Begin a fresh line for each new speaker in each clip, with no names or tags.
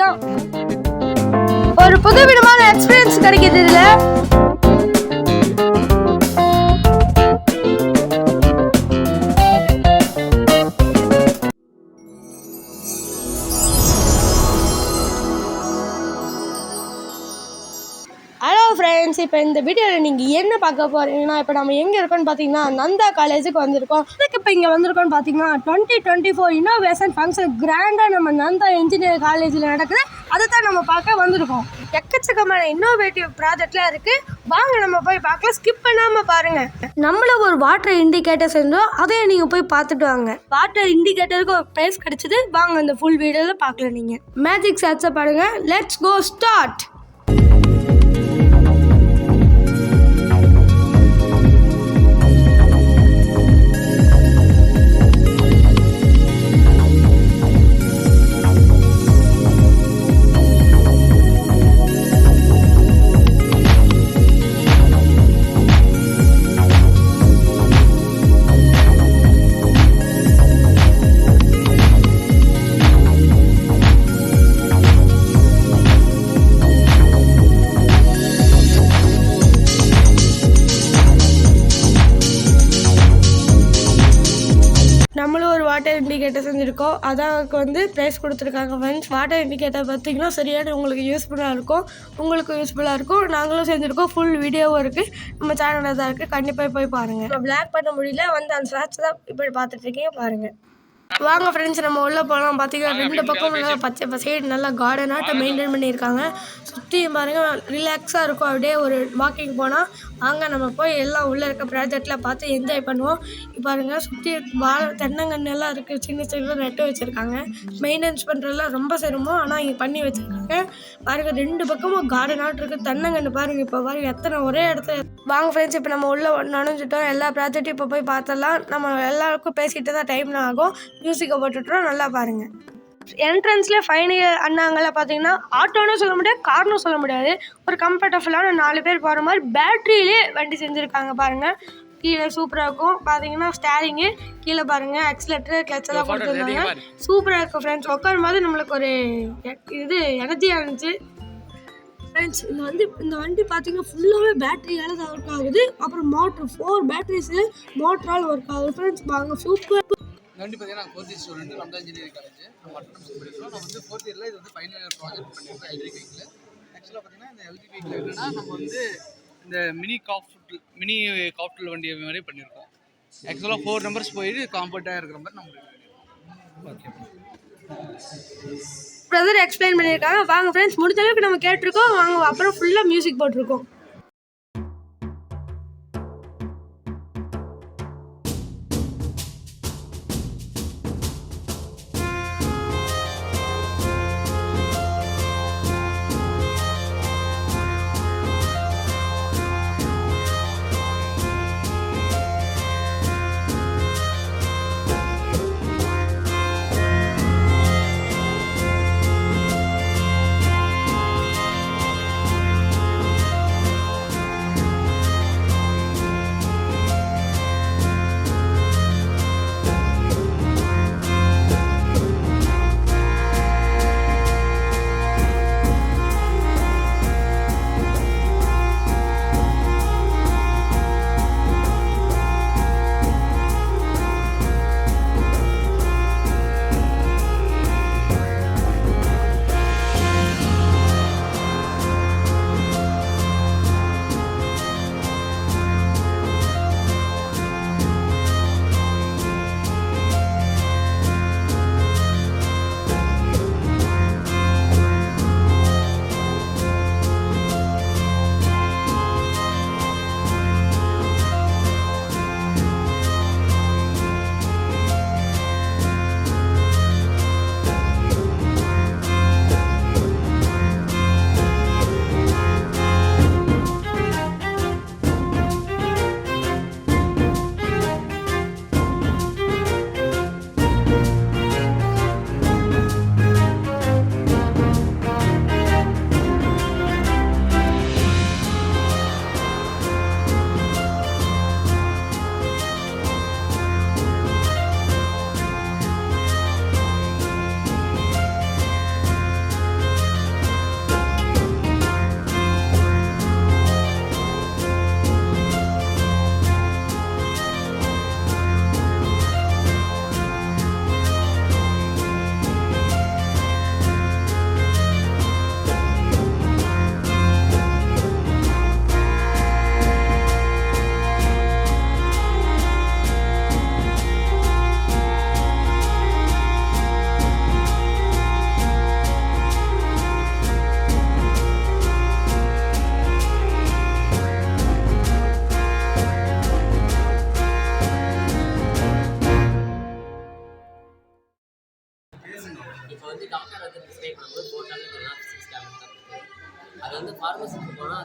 Happy ஒரு புது விதமான எக்ஸ்பீரியன்ஸ் கிடைக்குது இதுல. பார்க்க போகிறீங்கன்னா இப்போ நம்ம எங்கே இருக்கோம்னு பார்த்தீங்கன்னா நந்தா காலேஜுக்கு வந்திருக்கோம். அதுக்கு இப்போ இங்கே வந்திருக்கோம்னு பார்த்தீங்கன்னா twenty twenty four innovation function கிராண்டாக நம்ம நந்தா இன்ஜினியர் காலேஜில் நடக்குது. அதை தான் நம்ம பார்க்க வந்திருக்கோம். எக்கச்சக்கமான இன்னோவேட்டிவ் ப்ராஜெக்ட்லாம் இருக்குது வாங்க நம்ம போய் பார்க்கலாம். ஸ்கிப் பண்ணாமல் பாருங்கள் நம்மள ஒரு வாட்டர் இண்டிகேட்டர் செஞ்சோம் அதையும் நீங்கள் போய் பார்த்துட்டு வாங்க. வாட்டர் இண்டிகேட்டருக்கு ஒரு ப்ரைஸ் கிடச்சிது. வாங்க அந்த ஃபுல் வீடியோவில் பார்க்கலாம் நீங்கள் மேஜிக் ஷாட்ஸை பாருங்கள் லெட்ஸ் கோ ஸ்டார்ட் அதாக்கு வந்து ப்ரைஸ் கொடுத்துருக்காங்க ஃப்ரெண்ட்ஸ் வாட்டர் இண்டிகேட்டர் பார்த்தீங்கன்னா சரியான உங்களுக்கு யூஸ்ஃபுல்லாக இருக்கும். உங்களுக்கு யூஸ்ஃபுல்லாக இருக்கும். நாங்களும் செஞ்சுருக்கோம் ஃபுல் வீடியோவும் இருக்குது நம்ம சேனலில் தான் இருக்குது கண்டிப்பாக போய் பாருங்கள் பிளாக் பண்ண முடியல. வந்து அந்த ஷார்ட்ஸ் தான் இப்போ பார்த்துட்டு இருக்கீங்க பாருங்கள் வாங்க ஃப்ரெண்ட்ஸ் நம்ம உள்ளே போகலாம் பார்த்தீங்கன்னா ரெண்டு பக்கம் நல்லா பச்சை பசேடு நல்லா கார்டனாட்ட மெயின்டைன் பண்ணியிருக்காங்க. சுற்றி பாருங்க ரிலாக்ஸாக இருக்கும். அப்படியே ஒரு வாக்கிங் போனால் வாங்க நம்ம போய் எல்லாம் உள்ளே இருக்க ப்ராஜெக்ட்லாம் பார்த்து என்ஜாய் பண்ணுவோம். பாருங்க சுற்றி வாழை தென்னங்கன்று எல்லாம் இருக்குது சின்ன சின்ன நட்டு வச்சுருக்காங்க. மெயின்டெனன்ஸ் பண்ணுறதுலாம் ரொம்ப சிரமம். ஆனால் இங்கே பண்ணி வச்சுருக்காங்க. பாருங்கள் ரெண்டு பக்கமும் கார்டனாட்டு இருக்குது தென்னங்கன்று பாருங்க இப்போ பாருங்கள் எத்தனை ஒரே இடத்துல வாங்க ஃப்ரெண்ட்ஸ் இப்போ நம்ம உள்ளே நனைஞ்சிட்டோம் எல்லா ப்ராஜெக்ட்டும் இப்போ போய் பார்த்தலாம் நம்ம எல்லாருக்கும் பேசிகிட்டு தான் டைம் ஆகும். மியூசிக்கை போட்டுட்டோம் நல்லா பாருங்கள் என்ட்ரன்ஸ்ல ஃபைனல் அண்ணாங்கெல்லாம் பார்த்தீங்கன்னா ஆட்டோன்னு சொல்ல முடியாது கார்னும் சொல்ல முடியாது. ஒரு கம்ஃபர்டபுளான நாலு பேர் போகிற மாதிரி பேட்டரியிலே வண்டி செஞ்சுருக்காங்க பாருங்கள் கீழே சூப்பராக இருக்கும். பார்த்தீங்கன்னா ஸ்டேரிங்கு கீழே பாருங்கள் ஆக்சிலேட்டர் கிளச் எல்லாம் கொடுத்துருந்தாங்க. சூப்பராக இருக்கும் ஃப்ரெண்ட்ஸ் உட்காரும் போது நம்மளுக்கு ஒரு இது எனர்ஜியாக இருந்துச்சு. ஃப்ரெண்ட்ஸ் இந்த வந்து இந்த வண்டி பார்த்தீங்கன்னா ஃபுல்லாகவே பேட்டரியால் தான் ஒர்க் ஆகுது. அப்புறம் மோட்ரு ஃபோர் பேட்டரிஸு மோட்டரால் ஒர்க் ஆகுது. ஃப்ரெண்ட்ஸ் வாங்க சூப்பர்
வண்டி பார்த்தீங்கன்னா ஃபோர்த் இயர் ஸ்டூடெண்ட் லம்தா இன்ஜினியரிங் காலேஜ் நம்ம அட்டனஸ் படிக்கிறோம். நம்ம வந்து ஃபோர்த் இயரில் இது வந்து ஃபைனல் இயர் ப்ராஜெக்ட் பண்ணியிருக்கோம் எலக்ட்ரிக் வெஹிக்கிள் ஆக்சுவலாக பார்த்தீங்கன்னா இந்த எலக்ட்ரிக் வெஹிக்கிள் என்னன்னா நம்ம வந்து இந்த மினி காஃப்ட் மினி காஃப்டல் வண்டி மாதிரி பண்ணியிருக்கோம். ஆக்சுவலாக ஃபோர் நம்பர்ஸ் போயிட்டு காம்பர்ட்டாக இருக்கிற மாதிரி நம்ம ஓகே
பிரதர் எக்ஸ்பிளைன் பண்ணியிருக்காங்க. வாங்க ஃப்ரெண்ட்ஸ் முடிஞ்ச அளவுக்கு நம்ம கேட்டிருக்கோம். வாங்க அப்புறம் ஃபுல்லாக மியூசிக் போட்டிருக்கோம்.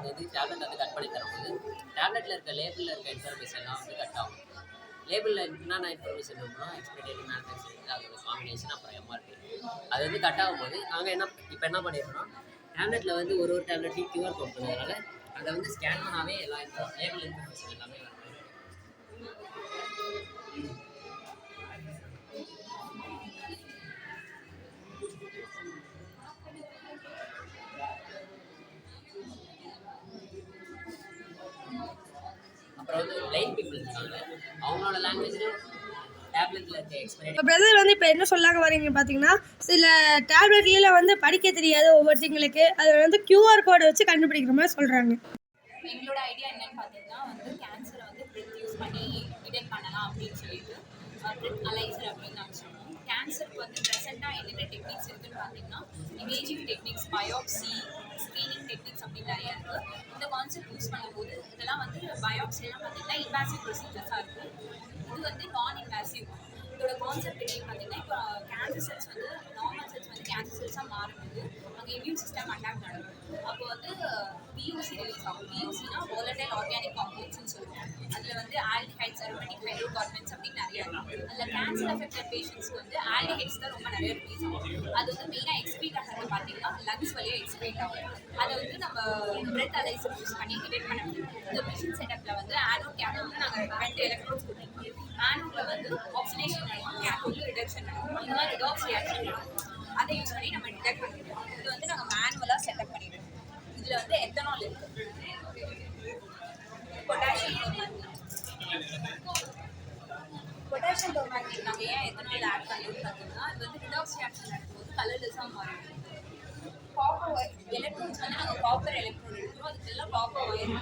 ஃபார்மசிக்கு அது வந்து டேப்லெட் வந்து கட் பண்ணி தரும்போது டேப்லெட்டில் இருக்க லேபிளில் இருக்க இன்ஃபர்மேஷன்லாம் வந்து கட் ஆகும். லேபிளில் என்னென்ன இன்ஃபர்மேஷன் இருக்கணும் எக்ஸ்பெக்டேட் மேனுஃபேக்சரிங் அதோட காம்பினேஷன் அப்புறம் எம்ஆர்பி அது வந்து கட் ஆகும்போது நாங்கள் என்ன இப்போ என்ன பண்ணிடுறோம் டேப்லெட்டில் வந்து ஒரு ஒரு டேப்லெட்டையும் கியூஆர் கோட் பண்ணுறதுனால அதை வந்து ஸ்கேன் பண்ணாவே எல்லா லேபிள் இன்ஃபர்மேஷன் எல்லாமே வந்து பிளைண்ட் பீப்புள் இருக்காங்க அவங்களோட லாங்குவேஜ்லையும்
பிரதர் வந்து இப்போ என்ன சொல்லாங்க வரீங்க பார்த்தீங்கன்னா சில டேப்லெட்ல வந்து படிக்க தெரியாது ஒவ்வொருத்தங்களுக்கு அதை வந்து கியூஆர் கோடை வச்சு கண்டுபிடிக்கிற மாதிரி சொல்கிறாங்க
எங்களோட ஐடியா என்னன்னு பார்த்தீங்கன்னா வந்து கேன்சரை வந்து யூஸ் பண்ணி டிடெக்ட் பண்ணலாம் அப்படின்னு சொல்லிட்டு அலைசர் அப்படின்னு நாங்கள் கேன்சருக்கு வந்து ப்ரெசென்ட்டாக என்னென்ன டெக்னிக்ஸ் இருக்குன்னு பார்த்தீங்கன்னா imaging techniques biopsy screening techniques அப்படின்னு நிறைய இருக்குது இந்த கான்செப்ட் யூஸ் பண்ணும்போது இதெல்லாம் வந்து பயோப்சிலாம் பார்த்தீங்கன்னா இன்வாசிவ் ப்ரொசீஜர்ஸாக இருக்கும். இது வந்து நான் இன்வாசிவ் இதோட கான்செப்ட் என்னன்னு பார்த்தீங்கன்னா இப்போ கேன்சர் செல்ஸ் வந்து நார்மல் செல்ஸ் வந்து கேன்சர் செல்ஸாக மாறும்போது அங்கே இம்யூன் சிஸ்டம் அட்டாக் நடக்கும் அப்போ வந்து பியூசி ரிலீஸ் ஆகும். பியூசினா volatile ஆர்கானிக் காம்பவுண்ட்ஸ்னு சொல்லுவோம். அதில் வந்து ஆல்டிஹைட்ஸ் அரோமேட்டிக் ஹைட்ரோகார்பன்ஸ் அப்படின்னு நிறைய இருக்கும் அதில் கேன்சர் அஃபெக்டட் பேஷண்ட்ஸ்க்கு வந்து ஆல்டிஹைட்ஸ் தான் ரொம்ப நிறைய ரிலீஸ் ஆகும். அது வந்து மெயினாக எக்ஸ்பீட் ஆகிறது பார்த்தீங்கன்னா லங்ஸ் வழியாக எக்ஸ்பீட் ஆகும். அதை வந்து நம்ம பிரெத் அலைசர் யூஸ் பண்ணி டிடெக்ட் பண்ண முடியும். இந்த மிஷின் செட்டப்பில் வந்து ஆனோ வந்து நாங்கள் ரெண்டு எலக்ட்ரோட்ஸ் கொடுத்துருக்கோம். ஆனோவில் வந்து ஆக்சிடேஷன் நடக்கும் கேட்டோவில் ரிடக்ஷன் நடக்கும் இந்த மாதிரி ரிடாக்ஸ் ரியாக்ஷன் நடக்கும் அதை யூஸ் பண்ணி நம்ம டிடெக்ட் பண்ணிடுவோம் இது வந்து நாங்கள் மேனுவலாக செட்டப் பண்ணிடுவோம் இதில் வந்து எத்தனால் இருக்கு. பொட்டாசியம் பொட்டாசியம் டோமேட்டிக் நம்ம ஏன் எத்தனால் ஆட் பண்ணுறோம் பார்த்தீங்கன்னா இது வந்து ரிடாக்ஸ் ரியாக்ஷன் நடக்கும்போது கலர்லெஸ்ஸாக மாறும் காப்பர் ஒயர் எலக்ட்ரோன்ஸ் வந்து நாங்கள் காப்பர் எலக்ட்ரோன் எடுக்கிறோம். அதுக்கெல்லாம் காப்பர் ஒயர்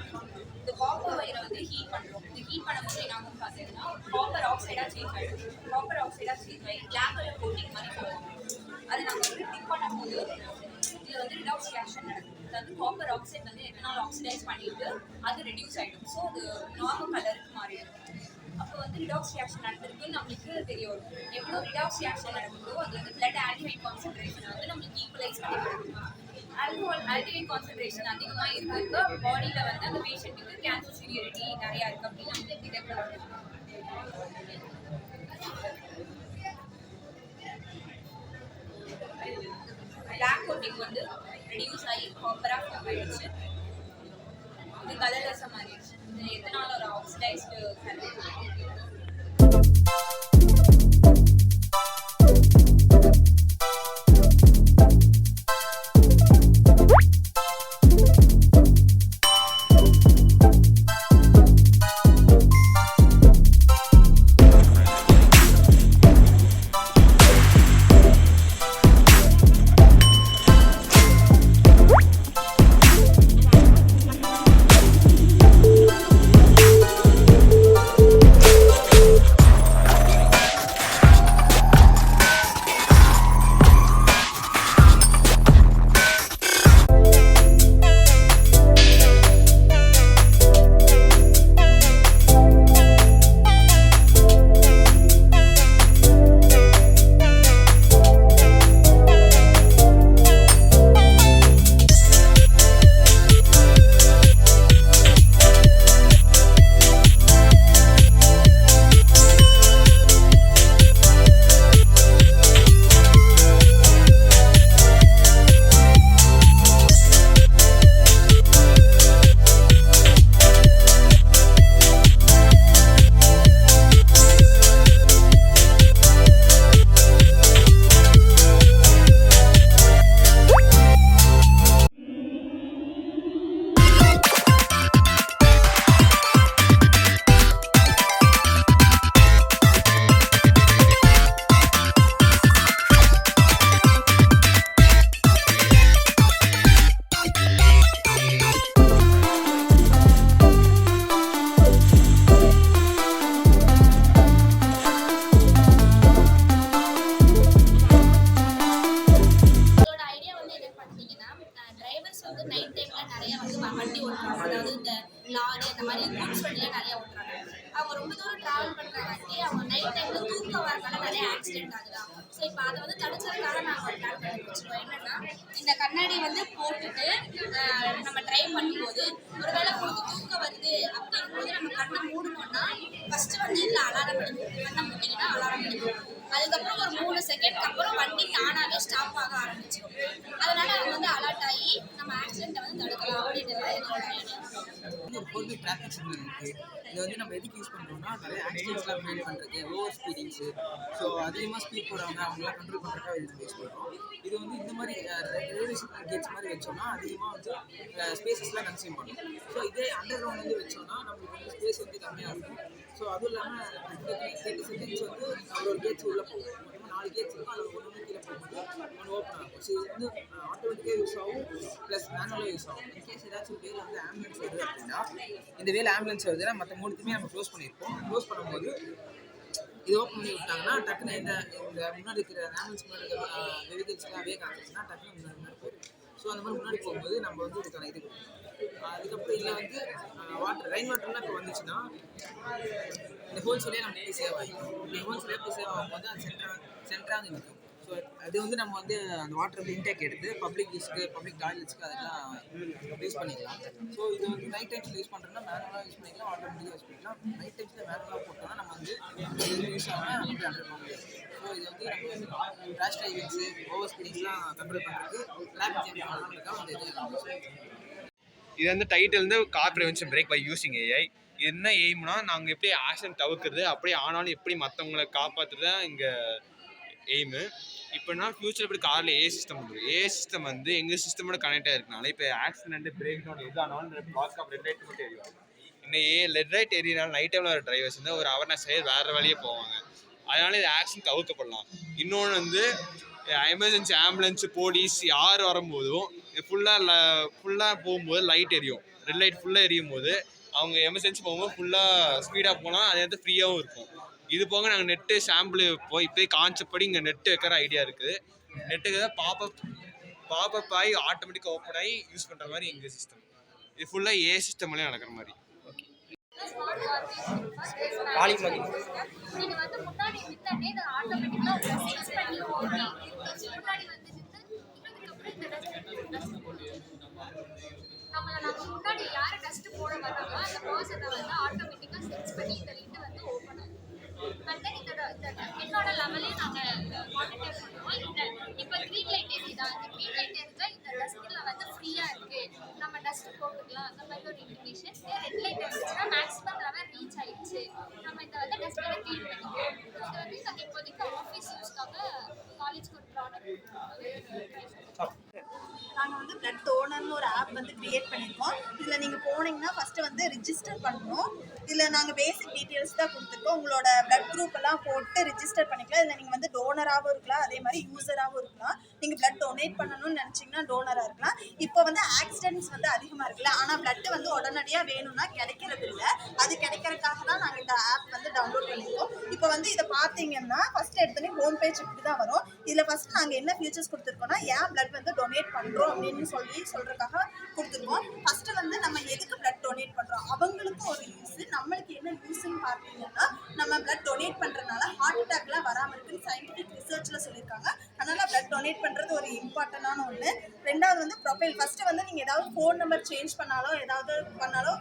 இந்த காப்பர் ஒயரை வந்து ஹீட் பண்ணுறோம். இந்த ஹீட் பண்ணும்போது என்ன ஆகும் பார்த்தீங்கன்னா காப்பர் ஆக்சைடாக சேஞ்ச் ஆகிடும் காப்பர் ஆக்சைடாக சேஞ்ச் ஆகி பிளாக் கலர் கோட்டிங் மாதிரி போகும் அதை நாங்கள் வந்து டிப் பண்ணும்போது இதில் வந்து ரிடாக்ஸ் ரியாக்ஷன் நடக்கும். அதாவது வந்து காப்பர் ஆக்சைடு வந்து எத்தனால் ஆக்சிடைஸ் பண்ணிட்டு அது ரெடியூஸ் ஆகிடும் ஸோ அது நார்மல் கலருக்கு மாறிடும். அப்போ வந்து ரிடாக்ஸ் ரியாக்ஷன் நடந்திருக்குன்னு நம்மளுக்கு தெரிய வரும் எவ்வளோ ரிடாக்ஸ் ரியாக்ஷன் நடக்குதோ அது வந்து பிளட் ஆல்டிஹைட் கான்சன்ட்ரேஷன் வந்து நம்மளுக்கு ஈக்குவலைஸ் பண்ணி கொடுக்கும். ஆல்கோஹால் ஆல்டிஹைட் கான்சன்ட்ரேஷன் அதிகமாக இருக்க இருக்க பாடியில் வந்து அந்த பேஷண்ட்டுக்கு கேன்சர் சிவியரிட்டி நிறையா இருக்குது அப்படின்னு நம்மளுக்கு டிடெக்ட் பண்ண பிளாக் கோட்டிங் வந்து ரெடியூஸ் ஆகி காப்பராக ஃபார்ம் ஆயிடுச்சு. இது கலர்லெஸ்ஸாக மாறிடுச்சு. இது எத்தனால ஒரு ஆக்சிடைஸ்டு கலர்
அதாவது இந்த லாரி அந்த மாதிரி கூட்ஸ் வண்டிலாம் நிறையா ஓட்டுறாங்க. அவங்க ரொம்ப தூரம் ட்ராவல் பண்ணுறங்காட்டி அவங்க நைட் டைம்ல தூக்கம் வரனால நிறைய ஆக்சிடென்ட் ஆகுதான் ஸோ இப்போ அதை வந்து தடுக்கிறதுக்காக நாங்கள் ஒரு பிளான் பண்ணி வச்சுருக்கோம். என்னன்னா இந்த கண்ணாடி வந்து போட்டுட்டு நம்ம ட்ரைவ் பண்ணும்போது ஒருவேளை உங்களுக்கு தூக்கம் வருது அப்படிங்கும்போது நம்ம கண்ணை மூடணும்னா ஃபர்ஸ்ட் வந்து இதில் அலாரம் அடிக்கும் கண்ணை மூட்டிங்கன்னா அலாரம் அடிக்கும். அதுக்கப்புறம் ஒரு மூணு செகண்ட்க்கு அப்புறம் வண்டி தானாகவே ஸ்டாப் ஆக ஆரம்பிச்சிடும் அதனால நம்ம வந்து அலர்ட் ஆகி நம்ம ஆக்சிடென்ட்டை வந்து தடுக்கலாம் அப்படின்றது என்னோட
ஒரு ஃபோர் டிராஃபிக் சிக்னல் இருக்குது இதை வந்து நம்ம எதுக்கு யூஸ் பண்ணுறோம்னா நிறைய ஆக்சிடென்ட்ஸ்லாம் ப்ரிவென்ட் பண்ணுறதுக்கு ஓவர் ஸ்பீடிங்ஸு ஸோ அதிகமாக ஸ்பீட் போகிறவங்க அவங்களாம் கண்ட்ரோல் பண்ணுறதுக்காக இது யூஸ் பண்ணுறோம் இது வந்து இந்த மாதிரி ரயில்வே கேட்ஸ் மாதிரி வச்சோம்னா அதிகமாக வந்து ஸ்பேசஸ்லாம் கன்சியூம் பண்ணும். ஸோ இதே அண்டர் கிரவுண்ட் வந்து வச்சோம்னா நம்மளுக்கு வந்து ஸ்பேஸ் வந்து கம்மியாக இருக்கும். ஸோ அதுவும் இல்லாமல் தேர்ட்டி செகண்ட்ஸ் வந்து ஒரு கேட்ஸ் உள்ளே போகும். நாலு கேட்ஸ் இருக்கும் அதில் ஒன்று ஒன்று கீழே போகும்போது ஒன்று ஓப்பன் ஆகும். ஸோ இது வந்து ஆட்டோமேட்டிக்காக யூஸ் ஆகும் ப்ளஸ் மேனுவலாக யூஸ் ஆகும். இன்கேஸ் ஏதாச்சும் வேலை வந்து ஆம்புலன்ஸ் வருது அப்படின்னா இந்த வேலை ஆம்புலன்ஸ் வருதுன்னா மற்ற மூணுத்துமே நம்ம க்ளோஸ் பண்ணியிருப்போம். க்ளோஸ் பண்ணும்போது இது ஓப்பன் பண்ணி விட்டாங்கன்னா டக்குன்னு இந்த இந்த முன்னாடி இருக்கிற ஆம்புலன்ஸ் முன்னாடி இருக்கிற வெஹிக்கிள்ஸ்லாம் வேக ஆச்சுன்னா டக்குன்னு முன்னாடி முன்னாடி போயிடும். ஸோ அந்த மாதிரி முன்னாடி போகும்போது நம்ம வந்து இதுக்கான இது அதுக்கப்புறம் இதில் வந்து வாட்டர் ரெயின் வாட்டர்லாம் இப்போ வந்துச்சுன்னா இந்த ஹோல்சேலே நம்ம எப்படி சேவ் ஆகிடும் இந்த ஹோல்சேலே எப்படி சேவ் ஆகும்போது அது சென்டராக சென்டராக நிற்கும் ஸோ அது வந்து நம்ம வந்து அந்த வாட்டர் வந்து இன்டேக் எடுத்து பப்ளிக் யூஸ்க்கு பப்ளிக் டாய்லெட்ஸ்க்கு அதெல்லாம் யூஸ் பண்ணிக்கலாம். ஸோ இது வந்து நைட் டைம்ஸில் யூஸ் பண்ணுறோம்னா மேனுவலாக யூஸ் பண்ணிக்கலாம் ஆட்டோமேட்டிக்காக யூஸ் பண்ணிக்கலாம். நைட் டைம்ஸில் மேனுவலாக போட்டோம்னா நம்ம வந்து யூஸ் ஆகாமல் நமக்கு அண்டர் போக முடியாது ஸோ இது வந்து நம்ம ரேஷ் டிரைவிங்ஸு ஓவர் ஸ்பீடிங்ஸ்லாம் கண்ட்ரோல் பண்ணுறதுக்கு டிராஃபிக் ஜாம் பண்ணுறதுக்காக வந்து இது
இது வந்து டைட்டில் வந்து car prevention brake by using AI என்ன எய்ம்னா நாங்கள் எப்படி ஆக்சிடென்ட் தவிர்க்கிறது அப்படியே ஆனாலும் எப்படி மற்றவங்களை காப்பாற்றுறது தான் இங்கே எய்மு இப்போனா ஃபியூச்சர் இப்படி காரில் ஏ சிஸ்டம் வந்துடும் ஏ சிஸ்டம் வந்து எங்கள் சிஸ்டமோட கனெக்ட் ஆகிருக்கனால இப்போ ஆக்சிடென்ட் பிரேக் டவுன் எது ஆனாலும் பிளாக் ஆஃப் ரெட் லைட் மட்டும் எரிவாங்க இன்னும் ஏ லெட் லைட் எரியனால நைட் டைமில் வர டிரைவர்ஸ் வந்து ஒரு அவர்னஸ் ஆகி வேறு வழியே போவாங்க. அதனால இது ஆக்சிடென்ட் தவிர்க்கப்படலாம். இன்னொன்று வந்து எமர்ஜென்சி ஆம்புலன்ஸ் போலீஸ் யார் வரும்போதும் ஃபுல்லாக ஃபுல்லாக போகும்போது லைட் எரியும். ரெட் லைட் ஃபுல்லாக எரியும் போது அவங்க எமர்ஜென்சி போகும்போது ஃபுல்லாக ஸ்பீடாக போனால் அது வந்து ஃப்ரீயாகவும் இருக்கும். இது போக நாங்கள் நெட்டு சாம்பிள் போய் போய் கான்செப்ட் படி இங்கே நெட்டு வைக்கிற ஐடியா இருக்குது. நெட்டுக்கு தான் பாப்பப் பாப்பப் ஆகி ஆட்டோமேட்டிக்காக ஓப்பன் ஆகி யூஸ் பண்ணுற மாதிரி எங்கள் சிஸ்டம் இது ஃபுல்லாக ஏ சிஸ்டம்லேயே நடக்கிற மாதிரி.
முன்னாடி நின்னே டஸ்ட் நம்மள நம்ம முன்னாடி யார் டஸ்ட் போட வர்றாங்களோ அந்த பர்சனை வந்து ஆட்டோமேட்டிக்கா சென்ஸ் பண்ணி இந்த லிட் வந்து ஓப்பன் ஆகும் அண்ட் தென் இதோட என்னோட லெவலே நாங்கள் மானிட்டர் பண்ணுவோம் இந்த இப்போ க்ரீன் லைட் எரியுதா இந்த க்ரீன் லைட் எரிஞ்சா இந்த டஸ்ட்டில் வந்து ஃப்ரீயாக இருக்கு. நம்ம டஸ்ட் போட்டுக்கலாம். அந்த மாதிரி ஒரு இன்டிமேஷன் ரெட் லைட் இருந்துச்சுன்னா மேக்ஸிமம் லெவல் ரீச் ஆயிடுச்சு. நம்ம இதை வந்து டஸ்ட்டில் க்ளீன் பண்ணிக்கலாம். இது வந்து நாங்கள் இப்போதைக்கு ஆஃபீஸ் யூஸ்க்காக காலேஜ்க்கு ஒரு ப்ராடக்ட்
பிளட் டோனர்னு ஒரு ஆப் வந்து கிரியேட் பண்ணியிருக்கோம் இதில் நீங்கள் போனீங்கன்னா ஃபஸ்ட்டு வந்து ரிஜிஸ்டர் பண்ணணும். இதில் நாங்கள் பேசிக் டீட்டெயில்ஸ் தான் கொடுத்துருக்கோம். உங்களோட பிளட் குரூப் எல்லாம் போட்டு ரிஜிஸ்டர் பண்ணிக்கலாம். இதில் நீங்கள் வந்து டோனராகவும் இருக்கலாம். அதே மாதிரி யூசராகவும் இருக்கலாம். நீங்கள் பிளட் டொனேட் பண்ணணும்னு நினச்சிங்கன்னா டோனராக இருக்கலாம். இப்போ வந்து ஆக்சிடென்ட்ஸ் வந்து அதிகமாக இருக்குல்ல ஆனால் பிளட் வந்து உடனடியாக வேணும்னா கிடைக்கிறது இல்லை அது கிடைக்கிறதுக்காக தான் நாங்கள் இந்த ஆப் வந்து டவுன்லோட் பண்ணியிருக்கோம் இப்போ வந்து இதை பார்த்தீங்கன்னா ஃபஸ்ட்டு எடுத்தோடனே ஹோம் பேஜ் இப்படி தான் வரும். இதில் ஃபஸ்ட் நாங்கள் என்ன ஃபீச்சர்ஸ் கொடுத்துருக்கோம்னா ஏன் பிளட் வந்து டொனேட் பண்ணுறோம் அப்படின்னு சொல்லி சொல்கிறதுக்காக கொடுத்துருக்கோம். ஃபஸ்ட்டு வந்து நம்ம எதுக்கு பிளட் டொனேட் பண்ணுறோம் அவங்களுக்கும் ஒரு யூஸ் நம்மளுக்கு என்ன யூஸ்ன்னு பார்த்தீங்கன்னா நம்ம பிளட் டொனேட் பண்ணுறதுனால ஹார்ட் அட்டாக்லாம் வராமல் இருக்குன்னு சயின்டிஃபிக் ரிசர்ச்சில் சொல்லியிருக்காங்க. அதனால் பிளட் டொனேட் பண்ணுறது ஒரு இம்பார்ட்டண்டான ஒன்று ரெண்டாவது வந்து ப்ரொஃபைல் ஃபஸ்ட்டு வந்து நீங்கள் ஏதாவது ஃபோன் நம்பர் சேஞ்ச் பண்ணாலோ ஏதாவது பண்ணாலோ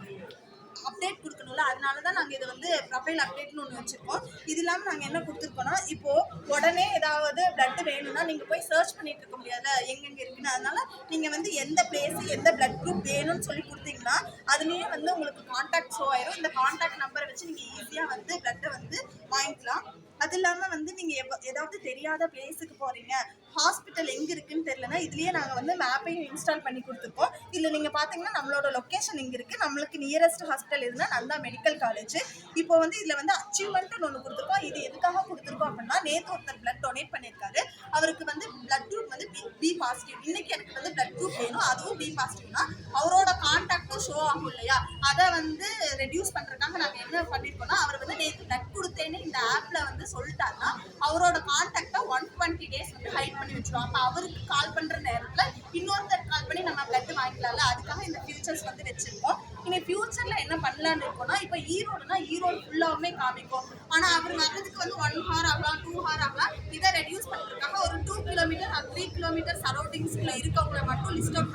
அப்டேட் கொடுக்கணும்ல அதனால தான் நாங்கள் இதை வந்து ப்ரொஃபைல் அப்டேட்னு ஒன்று வச்சுருக்கோம். இது இல்லாமல் நாங்கள் என்ன கொடுத்துருக்கோம்னா இப்போது உடனே ஏதாவது பிளட் வேணும்னா நீங்கள் போய் சர்ச் பண்ணிட்டு இருக்க முடியாதுல்ல எங்கெங்கே இருக்குன்னு. அதனால நீங்கள் வந்து எந்த பிளேஸ் எந்த பிளட் குரூப் வேணும்னு சொல்லி கொடுத்தீங்கன்னா அதுலேயே வந்து உங்களுக்கு காண்டாக்ட் ஷோ ஆயிரும். இந்த காண்டாக்ட் நம்பரை வச்சு நீங்கள் ஈஸியாக வந்து பிளட்டை வந்து வாங்கிக்கலாம். அது இல்லாமல் வந்து நீங்கள் எவ் ஏதாவது தெரியாத பிளேஸுக்கு போகிறீங்க ஹாஸ்பிட்டல் எங்கே இருக்குன்னு தெரியலனா இதுலேயே நாங்கள் வந்து மேப்பையும் இன்ஸ்டால் பண்ணி கொடுத்துருக்கோம். இதில் நீங்கள் பார்த்தீங்கன்னா நம்மளோட லொக்கேஷன் இங்கே இருக்குது நம்மளுக்கு நியரஸ்ட் ஹாஸ்பிட்டல் எதுனா நந்தா மெடிக்கல் காலேஜ் இப்போ வந்து இதில் வந்து அச்சீவ்மெண்ட்டுன்னு ஒன்று கொடுத்துருக்கோம். இது எதுக்காக கொடுத்துருக்கோம் அப்படின்னா நேற்று ஒருத்தர் பிளட் டொனேட் பண்ணியிருக்காரு. அவருக்கு வந்து பிளட் குரூப் வந்து பி பி பாசிட்டிவ் இன்னைக்கு எனக்கு வந்து பிளட் குரூப் வேணும். அதுவும் பி பாசிட்டிவ்னா அவரோட கான்டாக்டும் ஷோ ஆகும் இல்லையா? அதை வந்து ரெடியூஸ் பண்ணுறதுக்காக நாங்கள் என்ன பண்ணியிருக்கோம்னா அவர் வந்து நேற்று பிளட் கொடுத்தேன்னு இந்த ஆப்பில் வந்து சொல்லிட்டாருன்னா அவரோட கான்டாக்டை ஒன் டுவெண்ட்டி டேஸ் வந்து ஹைட் பண்ணி வச்சிருவோம். அப்போ அவருக்கு கால் பண்ணுற நேரத்தில் இன்னொருத்தர் கால் பண்ணி நம்ம பிளட் வாங்கிக்கலாம்ல? அதுக்காக இந்த ஃபியூச்சர்ஸ் வந்து வச்சுருக்கோம். இனி ஃபியூச்சர்ல என்ன பண்ணலான்னு இருக்கோம்னா இப்போ ஈரோடுனா ஈரோடு ஃபுல்லாவுமே காமிக்கும். ஆனா அவர் வர்றதுக்கு வந்து ஒன் ஹவர் ஆகலாம் டூ ஹவர் ஆகலாம். இதை ரெடியூஸ் பண்றதுக்காக ஒரு டூ கிலோமீட்டர் த்ரீ கிலோமீட்டர் சரௌண்டிங்ஸ்ல இருக்கவங்கள மட்டும் லிஸ்ட் அவுட்